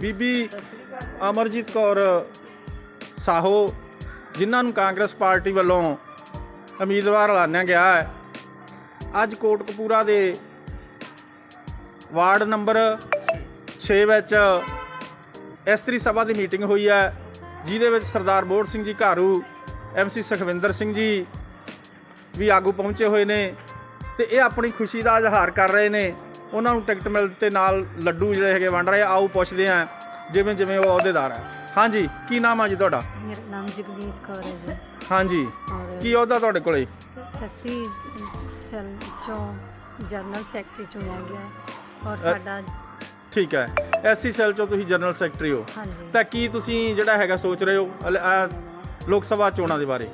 ਬੀਬੀ ਅਮਰਜੀਤ ਕੌਰ ਸਾਹੋ, ਜਿਨ੍ਹਾਂ ਨੂੰ ਕਾਂਗਰਸ ਪਾਰਟੀ ਵੱਲੋਂ ਉਮੀਦਵਾਰ ਐਲਾਨਿਆ ਗਿਆ ਹੈ, ਅੱਜ ਕੋਟਕਪੂਰਾ ਦੇ ਵਾਰਡ ਨੰਬਰ 6 ਵਿੱਚ ਇਸਤਰੀ ਸਭਾ ਦੀ ਮੀਟਿੰਗ ਹੋਈ ਹੈ, ਜਿਹਦੇ ਵਿੱਚ ਸਰਦਾਰ ਬੋੜ ਸਿੰਘ ਜੀ ਘਾਰੂ ਐਮਸੀ ਸੁਖਵਿੰਦਰ ਸਿੰਘ ਜੀ ਵੀ ਆਗੂ ਪਹੁੰਚੇ ਹੋਏ ਨੇ ਤੇ ਇਹ ਆਪਣੀ ਖੁਸ਼ੀ ਦਾ ਇਜ਼ਹਾਰ ਕਰ ਰਹੇ ਨੇ। ਉਹਨਾਂ ਨੂੰ ਟਿਕਟ ਮਿਲ ਤੇ ਨਾਲ ਲੱਡੂ ਜਿਹੜੇ ਹੈਗੇ ਵੰਡ ਰਹੇ ਆਓ ਪੁੱਛਦੇ ਆ ਜਿਵੇਂ ਜਿਵੇਂ ਉਹ ਅਹੁਦੇਦਾਰ ਹੈ। ਹਾਂਜੀ ਕੀ ਨਾਮ ਆ ਜੀ ਤੁਹਾਡਾ? ਮੇਰਾ ਨਾਮ ਜਗਮੀਤ ਕੌਰ ਹੈ ਜੀ। ਹਾਂਜੀ ਔਰ ਕੀ ਅਹੁਦਾ ਤੁਹਾਡੇ ਕੋਲੇ ਅਸੀਂ ਸੈਲ ਚੋਂ ਜਨਰਲ ਸੈਕਟਰੀ ਚੁਣਿਆ ਗਿਆ ਹੈ। ਔਰ ਸਾਡਾ ਠੀਕ ਹੈ। ਐਸਸੀ ਸੈਲ ਚੋਂ ਤੁਸੀਂ ਜਨਰਲ ਸੈਕਟਰੀ ਹੋ। ਹਾਂਜੀ। ਤਾਂ ਕੀ ਤੁਸੀਂ ਜਿਹੜਾ ਹੈਗਾ ਸੋਚ ਰਹੇ ਹੋ ਅਲ- ਅਹ ਲੋਕ ਸਭਾ ਚੋਣਾਂ ਦੇ ਬਾਰੇ?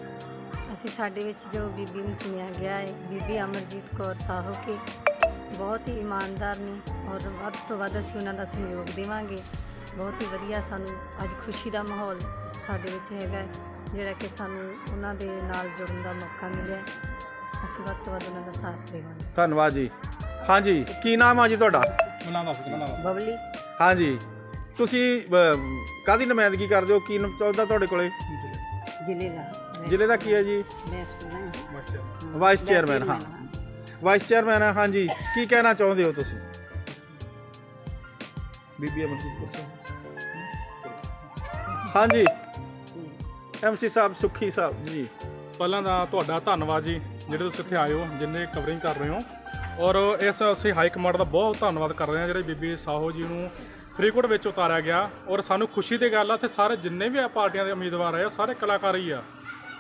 ਅਸੀਂ ਸਾਡੇ ਵਿੱਚ ਜੋ ਬੀਬੀ ਨੂੰ ਚੁਣਿਆ ਗਿਆ ਹੈ ਬੀਬੀ ਅਮਰਜੀਤ ਕੌਰ ਸਾਹੋ ਕੇ ਬਹੁਤ ਹੀ ਇਮਾਨਦਾਰ ਨੇ। ਔਰ ਵੱਧ ਤੋਂ ਵੱਧ ਅਸੀਂ ਉਹਨਾਂ ਦਾ ਸਹਿਯੋਗ ਦੇਵਾਂਗੇ। ਬਹੁਤ ਹੀ ਵਧੀਆ ਸਾਨੂੰ ਅੱਜ ਖੁਸ਼ੀ ਦਾ ਮਾਹੌਲ ਸਾਡੇ ਵਿੱਚ ਹੈਗਾ ਹੈ, ਜਿਹੜਾ ਕਿ ਸਾਨੂੰ ਉਹਨਾਂ ਦੇ ਨਾਲ ਜੁੜਨ ਦਾ ਮੌਕਾ ਮਿਲਿਆ ਹੈ। ਅਸੀਂ ਵੱਧ ਤੋਂ ਵੱਧ ਉਹਨਾਂ ਦਾ ਸਾਥ ਦੇਵਾਂਗੇ। ਧੰਨਵਾਦ ਜੀ। ਹਾਂਜੀ ਕੀ ਨਾਮ ਆ ਜੀ ਤੁਹਾਡਾ? ਬਬਲੀ। ਹਾਂਜੀ। ਤੁਸੀਂ ਕਾਦੀ ਨੁਮਾਇੰਦਗੀ ਕਰਦੇ ਹੋ? ਕੀ ਨ- ਅਹੁਦਾ ਤੁਹਾਡੇ ਕੋਲੇ? ਜ਼ਿਲ੍ਹੇ ਦਾ। ਜ਼ਿਲ੍ਹੇ ਦਾ ਕੀ ਹੈ ਜੀ? ਵਾਈਸ ਚੇਅਰਮੈਨ ਹਾਂ। ਵਾਈਸ ਚੇਅਰਮੈਨ ਹੈ। ਹਾਂਜੀ। ਕੀ ਕਹਿਣਾ ਚਾਹੁੰਦੇ ਹੋ ਤੁਸੀਂ? ਬੀਬੀ ਅਮਰਜੀਤ ਕੌਰ। ਸਾਹਿਬ ਹਾਂਜੀ। ਐਮਸੀ ਸਾਹਿਬ, ਸੁਖੀ ਸਾਹਿਬ, ਜੀ। ਪਹਿਲਾਂ ਦਾ ਤੁਹਾਡਾ ਧੰਨਵਾਦ ਜੀ, ਜਿਹੜੇ ਤੁਸੀਂ ਇੱਥੇ ਆਏ ਹੋ, ਜਿੰਨੇ ਕਵਰਿੰਗ ਕਰ ਰਹੇ ਹੋ। ਔਰ ਇਸ ਅਸੀਂ ਹਾਈ ਕਮਾਂਡ ਦਾ ਬਹੁਤ ਧੰਨਵਾਦ ਕਰ ਰਹੇ ਹਾਂ, ਜਿਹੜੇ ਬੀਬੀ ਸਾਹੋ ਜੀ ਨੂੰ ਫਰੀਦਕੋਟ ਵਿੱਚ ਉਤਾਰਿਆ ਗਿਆ। ਔਰ ਸਾਨੂੰ ਖੁਸ਼ੀ ਦੀ ਗੱਲ ਆ ਤੇ ਸਾਰੇ ਜਿੰਨੇ ਵੀ ਆ ਪਾਰਟੀਆਂ ਦੇ ਉਮੀਦਵਾਰ ਆਏ ਆ, ਸਾਰੇ ਕਲਾਕਾਰ ਹੀ ਆ।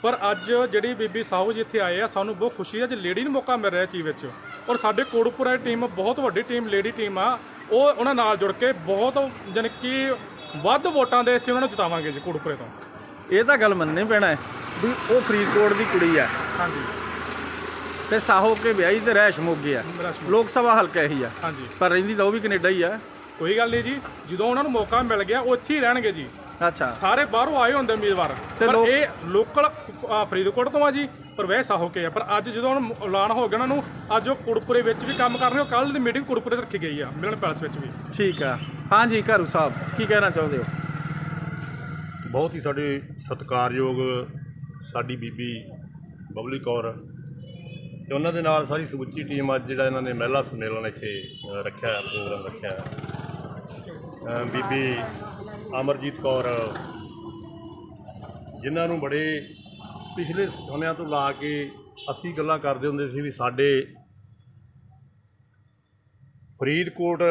ਪਰ ਅੱਜ ਜਿਹੜੀ ਬੀਬੀ ਸਾਹੋ ਜੀ ਇੱਥੇ ਆਏ ਆ, ਸਾਨੂੰ ਬਹੁਤ ਖੁਸ਼ੀ ਹੈ ਜੇ ਲੇਡੀ ਨੂੰ ਮੌਕਾ ਮਿਲ ਰਿਹਾ ਚੀਜ਼ ਵਿੱਚ। ਔਰ ਸਾਡੇ ਕੋੜਪੁਰਾ ਟੀਮ ਬਹੁਤ ਵੱਡੀ ਟੀਮ ਲੇਡੀ ਟੀਮ ਆ। ਉਹ ਉਹਨਾਂ ਨਾਲ ਜੁੜ ਕੇ ਬਹੁਤ, ਜਾਣੀ ਕਿ ਵੱਧ ਵੋਟਾਂ ਦੇ ਅਸੀਂ ਉਹਨਾਂ ਨੂੰ ਜਿਤਾਵਾਂਗੇ ਜੀ ਕੋੜਪੁਰੇ ਤੋਂ। ਇਹ ਤਾਂ ਗੱਲ ਮੰਨਣੀ ਪੈਣਾ ਹੈ ਵੀ ਉਹ ਫਰੀਦਕੋਟ ਦੀ ਕੁੜੀ ਹੈ। ਹਾਂਜੀ। ਤੇ ਸਾਹੋ ਕੇ ਵਿਆਹੀ ਤੇ ਰਹਿਸ਼ ਮੋਗੀ ਹੈ ਲੋਕ ਸਭਾ ਹਲਕਾ ਇਹੀ ਆ। ਹਾਂਜੀ। ਪਰ ਰਹਿੰਦੀ ਤਾਂ ਉਹ ਵੀ ਕੈਨੇਡਾ ਹੀ ਆ। ਕੋਈ ਗੱਲ ਨਹੀਂ ਜੀ ਜਦੋਂ ਉਹਨਾਂ ਨੂੰ ਮੌਕਾ ਮਿਲ ਗਿਆ ਉਹ ਇੱਥੇ ਹੀ ਰਹਿਣਗੇ ਜੀ। ਅੱਛਾ। ਸਾਰੇ ਬਾਹਰੋਂ ਆਏ ਹੁੰਦੇ ਉਮੀਦਵਾਰ। ਤੇ ਪਰ ਲੋਕ- ਇਹ ਲੋਕਲ ਫਰੀਦਕੋਟ ਤੋਂ ਆ ਜੀ ਪਰ ਵੈਸਾ ਹੋ ਕੇ ਆ। ਪਰ ਅੱਜ ਜਦੋਂ ਹੁਣ ਐਲਾਨ ਹੋ ਗਿਆ ਉਹਨਾਂ ਨੂੰ ਅੱਜ ਉਹ ਕੁੜਪੁਰੇ ਵਿੱਚ ਵੀ ਕੰਮ ਕਰ ਰਹੇ ਹੋ। ਕੱਲ ਦੀ ਮੀਟਿੰਗ ਕੁੜਪੁਰੇ 'ਤੇ ਰੱਖੀ ਗਈ ਆ ਮਿਲਣ ਪੈਲਸ ਵਿੱਚ ਵੀ। ਠੀਕ ਆ। ਹਾਂਜੀ, ਘਰੂ ਸਾਹਿਬ, ਕੀ ਕਹਿਣਾ ਚਾਹੁੰਦੇ ਹੋ? ਬਹੁਤ ਹੀ ਸਾਡੇ ਸਤਿਕਾਰਯੋਗ ਸਾਡੀ ਬੀਬੀ ਬਬਲੀ ਕੌਰ ਤੇ ਉਹਨਾਂ ਦੇ ਨਾਲ ਸਾਰੀ ਸਮੁੱਚੀ ਟੀਮ ਅੱਜ ਜਿਹੜਾ ਇਹਨਾਂ ਨੇ ਮਹਿਲਾ ਸੰਮੇਲਨ ਇੱਥੇ ਰੱਖਿਆ, ਪ੍ਰੋਗਰਾਮ ਰੱਖਿਆ। ਬੀਬੀ ਅਮਰਜੀਤ ਕੌਰ, ਜਿਨ੍ਹਾਂ ਨੂੰ ਬੜੇ ਪਿਛਲੇ ਸਮਿਆਂ ਤੋਂ ਲਾ ਕੇ ਅਸੀਂ ਗੱਲਾਂ ਕਰਦੇ ਹੁੰਦੇ ਸੀ ਵੀ ਸਾਡੇ ਫਰੀਦਕੋਟ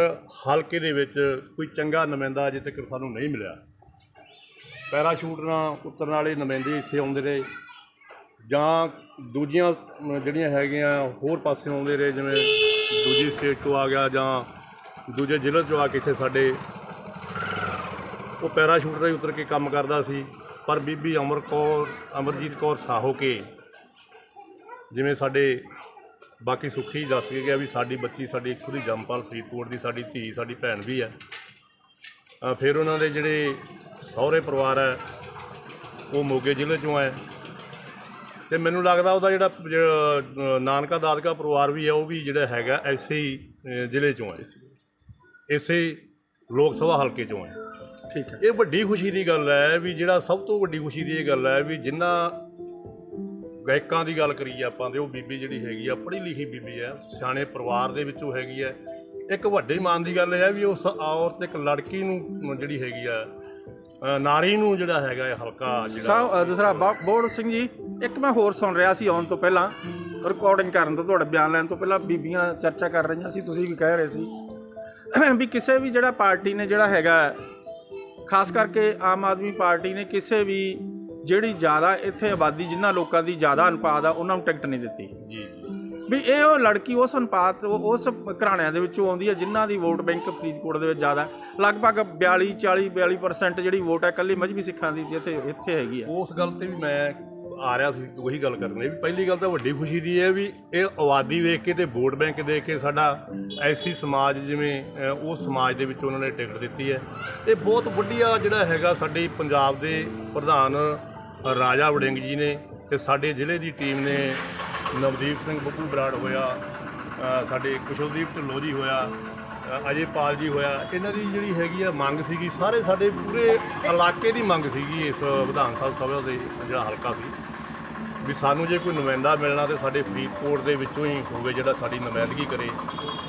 ਹਲਕੇ ਦੇ ਵਿੱਚ ਕੋਈ ਚੰਗਾ ਨੁਮਾਇੰਦਾ ਅਜੇ ਤੱਕ ਸਾਨੂੰ ਨਹੀਂ ਮਿਲਿਆ। ਪੈਰਾਸ਼ੂਟ ਨਾਲ ਉਤਰਨ ਵਾਲੇ ਨੁਮਾਇੰਦੇ ਇੱਥੇ ਆਉਂਦੇ ਰਹੇ। ਜਾਂ ਦੂਜੀਆਂ ਜਿਹੜੀਆਂ ਹੈਗੀਆਂ, ਹੋਰ ਪਾਸੇ ਆਉਂਦੇ ਰਹੇ, ਜਿਵੇਂ ਦੂਜੀ ਸਟੇਟ ਤੋਂ ਆ ਗਿਆ ਜਾਂ ਦੂਜੇ ਜ਼ਿਲ੍ਹੇ ਤੋਂ ਆ ਕੇ ਇੱਥੇ ਸਾਡੇ ਉਹ ਪੈਰਾਸ਼ੂਟ ਰਾਹੀਂ ਉਤਰ ਕੇ ਕੰਮ ਕਰਦਾ ਸੀ। ਪਰ ਬੀਬੀ ਅਮਰ ਕੌਰ, ਅਮਰਜੀਤ ਕੌਰ ਸਾਹੋ ਕੇ ਜਿਵੇਂ ਸਾਡੇ ਬਾਕੀ ਸੁਖੀ ਦੱਸ ਕੇ ਗਿਆ ਵੀ ਸਾਡੀ ਬੱਚੀ ਸਾਡੀ ਇੱਥੋਂ ਦੀ ਜੰਮਪਲ ਫਰੀਦਕੋਟ ਦੀ ਸਾਡੀ ਧੀ ਸਾਡੀ ਭੈਣ ਵੀ ਹੈ। ਫਿਰ ਉਹਨਾਂ ਦੇ ਜਿਹੜੇ ਸਹੁਰੇ ਪਰਿਵਾਰ ਹੈ ਉਹ ਮੋਗੇ ਜ਼ਿਲ੍ਹੇ ਚੋਂ ਆਏ ਤੇ ਮੈਨੂੰ ਲੱਗਦਾ ਉਹਦਾ ਜਿਹੜਾ ਨਾਨਕਾ ਦਾਦਕਾ ਪਰਿਵਾਰ ਵੀ ਹੈ ਉਹ ਵੀ ਜਿਹੜਾ ਹੈਗਾ ਐਸੇ ਹੀ ਜ਼ਿਲ੍ਹੇ ਚੋਂ ਹੈ। ਇਸੇ ਲੋਕ ਸਭਾ ਹਲਕੇ ਚੋਂ ਹੈ। ਠੀਕ ਹੈ। ਇਹ ਵੱਡੀ ਖੁਸ਼ੀ ਦੀ ਗੱਲ ਹੈ ਵੀ ਜਿਹੜਾ ਸਭ ਤੋਂ ਵੱਡੀ ਖੁਸ਼ੀ ਦੀ ਇਹ ਗੱਲ ਹੈ ਵੀ ਜਿਨ੍ਹਾਂ ਗਾਇਕਾਂ ਦੀ ਗੱਲ ਕਰੀਏ ਆਪਾਂ ਤੇ, ਉਹ ਬੀਬੀ ਜਿਹੜੀ ਹੈਗੀ ਆ, ਪੜ੍ਹੀ ਲਿਖੀ ਬੀਬੀ ਹੈ ਸਿਆਣੇ ਪਰਿਵਾਰ ਦੇ ਵਿੱਚੋਂ ਹੈਗੀ ਹੈ ਇੱਕ ਵੱਡੇ ਮਾਨ ਦੀ ਗੱਲ ਇਹ ਹੈ ਵੀ ਉਸ ਔਰਤ, ਇੱਕ ਲੜਕੀ ਨੂੰ ਜਿਹੜੀ ਹੈਗੀ ਆ ਨਾਰੀ ਨੂੰ ਜਿਹੜਾ ਹੈਗਾ ਇਹ ਹਲਕਾ ਜਿਹੜਾ ਦੂਸਰਾ ਬਾ- ਬੋੜ ਸਿੰਘ ਜੀ, ਇੱਕ ਮੈਂ ਹੋਰ ਸੁਣ ਰਿਹਾ ਸੀ ਆਉਣ ਤੋਂ ਪਹਿਲਾਂ ਰਿਕਾਰਡਿੰਗ ਕਰਨ ਤੋਂ ਤੁਹਾਡਾ ਬਿਆਨ ਲੈਣ ਤੋਂ ਪਹਿਲਾਂ ਬੀਬੀਆਂ ਚਰਚਾ ਕਰ ਰਹੀਆਂ ਸੀ, ਤੁਸੀਂ ਵੀ ਕਹਿ ਰਹੇ ਸੀ ਵੀ ਕਿਸੇ ਵੀ ਜਿਹੜਾ ਪਾਰਟੀ ਨੇ ਜਿਹੜਾ ਹੈਗਾ, ਖਾਸ ਕਰਕੇ ਆਮ ਆਦਮੀ ਪਾਰਟੀ ਨੇ ਕਿਸੇ ਵੀ ਜਿਹੜੀ ਜ਼ਿਆਦਾ ਇੱਥੇ ਆਬਾਦੀ ਜਿਨ੍ਹਾਂ ਲੋਕਾਂ ਦੀ ਜ਼ਿਆਦਾ ਅਨੁਪਾਤ ਆ ਉਹਨਾਂ ਨੂੰ ਟਿਕਟ ਨਹੀਂ ਦਿੱਤੀ। ਜੀ ਵੀ ਇਹ ਉਹ ਲੜਕੀ ਉਸ ਅਨੁਪਾਤ ਉਹ- ਉਸ ਘਰਾਣਿਆਂ ਦੇ ਵਿੱਚੋਂ ਆਉਂਦੀ ਹੈ ਜਿਨ੍ਹਾਂ ਦੀ ਵੋਟ ਬੈਂਕ ਫਰੀਦਕੋਟ ਦੇ ਵਿੱਚ ਜ਼ਿਆਦਾ। ਲਗਭਗ 42 40 42% ਜਿਹੜੀ ਵੋਟ ਹੈ ਇਕੱਲੀ ਮਜਬੀ ਸਿੱਖਾਂ ਦੀ ਇੱਥੇ ਇੱਥੇ ਹੈਗੀ ਆ। ਉਸ ਗੱਲ ਤੇ ਵੀ ਮੈਂ ਆ ਰਿਹਾ ਸੀ ਉਹੀ ਗੱਲ ਕਰਨ ਵੀ ਪਹਿਲੀ ਗੱਲ ਤਾਂ ਵੱਡੀ ਖੁਸ਼ੀ ਦੀ ਹੈ ਵੀ ਇਹ ਆਬਾਦੀ ਵੇਖ ਕੇ ਤੇ ਵੋਟ ਬੈਂਕ ਦੇਖ ਕੇ ਸਾਡਾ ਐਸੀ ਸਮਾਜ ਜਿਵੇਂ ਉਹ ਸਮਾਜ ਦੇ ਵਿੱਚ ਉਹਨਾਂ ਨੇ ਟਿਕਟ ਦਿੱਤੀ ਹੈ। ਇਹ ਬਹੁਤ ਵਧੀਆ ਜਿਹੜਾ ਹੈਗਾ ਸਾਡੇ ਪੰਜਾਬ ਦੇ ਪ੍ਰਧਾਨ ਰਾਜਾ ਵੜਿੰਗ ਜੀ ਨੇ ਤੇ ਸਾਡੇ ਜ਼ਿਲ੍ਹੇ ਦੀ ਟੀਮ ਨੇ ਨਵਦੀਪ ਸਿੰਘ ਬੱਬੂ ਬਰਾੜ ਹੋਇਆ ਸਾਡੇ ਕੁਸ਼ਲਦੀਪ ਢਿੱਲੋਂ ਜੀ ਹੋਇਆ ਅਜੇ ਪਾਲ ਜੀ ਹੋਇਆ, ਇਹਨਾਂ ਦੀ ਜਿਹੜੀ ਹੈਗੀ ਆ ਮੰਗ ਸੀਗੀ, ਸਾਰੇ ਸਾਡੇ ਪੂਰੇ ਇਲਾਕੇ ਦੀ ਮੰਗ ਸੀਗੀ ਇਸ ਵਿਧਾਨ ਸਭਾ ਸਭਾ ਦੇ ਜਿਹੜਾ ਹਲਕਾ ਸੀ। ਵੀ ਸਾਨੂੰ ਜੇ ਕੋਈ ਨੁਮਾਇੰਦਾ ਮਿਲਣਾ ਤੇ ਸਾਡੇ ਫਰੀਦਕੋਟ ਦੇ ਵਿੱਚੋਂ ਹੀ ਹੋਵੇ ਜਿਹੜਾ ਸਾਡੀ ਨੁਮਾਇੰਦਗੀ ਕਰੇ।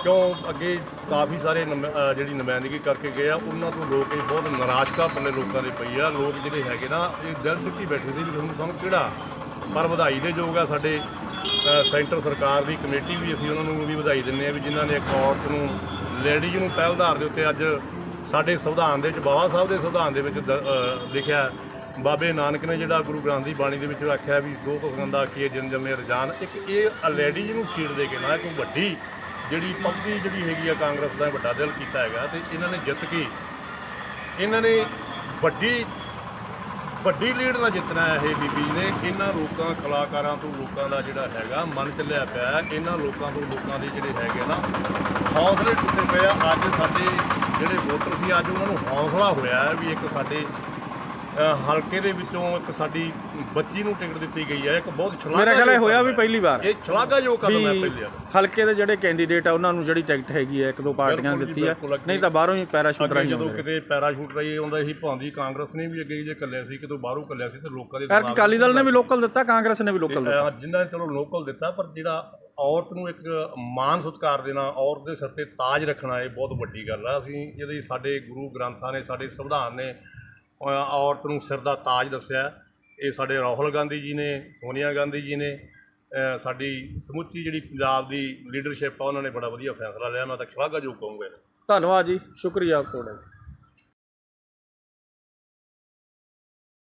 ਕਿਉਂ? ਅੱਗੇ ਕਾਫੀ ਸਾਰੇ ਨੁਮਾ- ਜਿਹੜੀ ਨੁਮਾਇੰਦਗੀ ਕਰਕੇ ਗਏ ਆ, ਉਹਨਾਂ ਤੋਂ ਲੋਕ ਇਹ ਬਹੁਤ ਨਿਰਾਸ਼ਕਾ ਪੱਲੇ ਲੋਕਾਂ ਦੇ ਪਈ ਆ। ਲੋਕ ਜਿਹੜੇ ਹੈਗੇ ਨਾ, ਇਹ ਦਿਲ ਸਿੱਟੀ ਬੈਠੇ ਸੀ ਵੀ ਤੁਹਾਨੂੰ ਸਾਨੂੰ ਕਿਹੜਾ? ਪਰ ਵਧਾਈ ਦੇ ਯੋਗ ਆ ਸਾਡੇ ਸੈਂਟਰ ਸਰਕਾਰ ਦੀ, ਕਮੇਟੀ ਵੀ ਅਸੀਂ ਉਹਨਾਂ ਨੂੰ ਵੀ ਵਧਾਈ ਦਿੰਦੇ ਆ ਵੀ ਜਿਨ੍ਹਾਂ ਨੇ ਇੱਕ ਔਰਤ ਨੂੰ, ਲੇਡੀਜ਼ ਨੂੰ ਪਹਿਲਦਾਰ ਦੇ ਉੱਤੇ ਅੱਜ ਸਾਡੇ ਸੰਵਿਧਾਨ ਦੇ ਵਿੱਚ ਬਾਬਾ ਸਾਹਿਬ ਦੇ ਸੰਵਿਧਾਨ ਦੇ ਵਿੱਚ ਦ- ਲਿਖਿਆ। ਬਾਬੇ ਨਾਨਕ ਨੇ ਜਿਹੜਾ ਗੁਰੂ ਗ੍ਰੰਥ ਦੀ ਬਾਣੀ ਦੇ ਵਿੱਚ ਆਖਿਆ ਵੀ ਜੋ ਕੁਛ ਗੰਦਾ ਕੀ ਜਨ ਜਮੇ ਰਜਾਨ, ਇੱਕ ਇਹ ਲੇਡੀਜ਼ ਨੂੰ ਸੀਟ ਦੇ ਕੇ ਨਾ, ਇੱਕ ਵੱਡੀ ਜਿਹੜੀ ਪੱਕੀ ਜਿਹੜੀ ਹੈਗੀ ਆ ਕਾਂਗਰਸ ਦਾ ਵੱਡਾ ਦਿਲ ਕੀਤਾ ਹੈਗਾ ਤੇ ਇਹਨਾਂ ਨੇ ਜਿੱਤ ਕੇ ਇਹਨਾਂ ਨੇ ਵੱਡੀ ਵੱਡੀ ਲੀਡ ਨਾਲ ਜਿੱਤਣਾ ਹੈ ਇਹ ਬੀਬੀ ਨੇ। ਇਹਨਾਂ ਲੋਕਾਂ, ਕਲਾਕਾਰਾਂ ਤੋਂ ਲੋਕਾਂ ਦਾ ਜਿਹੜਾ ਹੈਗਾ ਮਨ ਚੱਲਿਆ ਪਿਆ। ਇਹਨਾਂ ਲੋਕਾਂ ਤੋਂ ਲੋਕਾਂ ਦੇ ਜਿਹੜੇ ਹੈਗੇ ਨਾ, ਹੌਸਲੇ ਟੁੱਟੇ ਪਏ ਆ। ਅੱਜ ਸਾਡੇ ਜਿਹੜੇ ਵੋਟਰ ਸੀ, ਅੱਜ ਉਹਨਾਂ ਨੂੰ ਹੌਸਲਾ ਹੋਇਆ ਵੀ ਇੱਕ ਸਾਡੇ ਹਲਕੇ ਦੇ ਵਿੱਚੋਂ ਇੱਕ ਸਾਡੀ ਬੱਚੀ ਨੂੰ ਟਿਕਟ ਦਿੱਤੀ ਗਈ ਹੈ ਇੱਕ ਬਹੁਤ ਛਲਾਗਾ ਮੇਰਾ ਖਿਆਲ ਇਹ ਹੋਇਆ ਵੀ ਪਹਿਲੀ ਵਾਰ। ਇਹ ਛਲਾਗਾਯੋਗ ਕਦਮ ਹੈ ਪਹਿਲੀ ਵਾਰ। ਹਲਕੇ ਦੇ ਜਿਹੜੇ ਕੈਂਡੀਡੇਟ ਆ ਉਹਨਾਂ ਨੂੰ ਜਿਹੜੀ ਟਿਕਟ ਹੈਗੀ ਹੈ ਇੱਕ ਦੋ ਪਾਰਟੀਆਂ ਦਿੱਤੀ ਹੈ। ਨਹੀਂ ਤਾਂ ਬਾਹਰੋਂ ਹੀ ਪੈਰਾਸ਼ੂਟ ਰਾਹੀਂ ਜਦੋਂ ਕਿਤੇ ਪੈਰਾਸ਼ੂਟ ਰਹੀ ਆਉਂਦਾ ਸੀ ਭਾਂਦੀ ਕਾਂਗਰਸ ਨੇ ਵੀ ਅੱਗੇ ਜੇ ਕੱਲਿਆ ਸੀ ਕਿਤੋਂ ਬਾਹਰੋਂ ਕੱਲਿਆ ਸੀ ਤੇ ਲੋਕਾਂ ਦੇ ਦਿਮਾਗ ਅਕਾਲੀ ਦਲ ਨੇ ਵੀ ਲੋਕਲ ਦਿੱਤਾ ਕਾਂਗਰਸ ਨੇ ਵੀ ਲੋਕਲ ਦਿੱਤਾ। ਅਹ ਜਿਨ੍ਹਾਂ ਨੇ ਚਲੋ ਲੋਕਲ ਦਿੱਤਾ ਪਰ ਜਿਹੜਾ ਔਰਤ ਨੂੰ ਇੱਕ ਮਾਨ ਸਤਿਕਾਰ ਦੇਣਾ ਔਰਤ ਦੇ ਸਿਰ ਤੇ ਤਾਜ ਰੱਖਣਾ ਇਹ ਬਹੁਤ ਵੱਡੀ ਗੱਲ ਆ। ਅਸੀਂ ਜਿਹੜੀ ਸਾਡੇ ਗੁਰੂ ਗ੍ਰੰਥਾਂ ਨੇ ਸਾਡੇ ਸੰਵਿਧਾਨ ਨੇ ਔਰਤ ਨੂੰ ਸਿਰ ਦਾ ਤਾਜ ਦੱਸਿਆ। ਇਹ ਸਾਡੇ ਰਾਹੁਲ ਗਾਂਧੀ ਜੀ ਨੇ, ਸੋਨੀਆ ਗਾਂਧੀ ਜੀ ਨੇ ਸਾਡੀ ਸਮੁੱਚੀ ਜਿਹੜੀ ਪੰਜਾਬ ਦੀ ਲੀਡਰਸ਼ਿਪ ਆ, ਉਹਨਾਂ ਨੇ ਬੜਾ ਵਧੀਆ ਫੈਸਲਾ ਲਿਆ। ਮੈਂ ਤਾਂ ਸ਼ਲਾਘਾਯੋਗ ਕਹੂੰਗਾ ਧੰਨਵਾਦ ਜੀ, ਸ਼ੁਕਰੀਆ ਤੁਹਾਡਾ।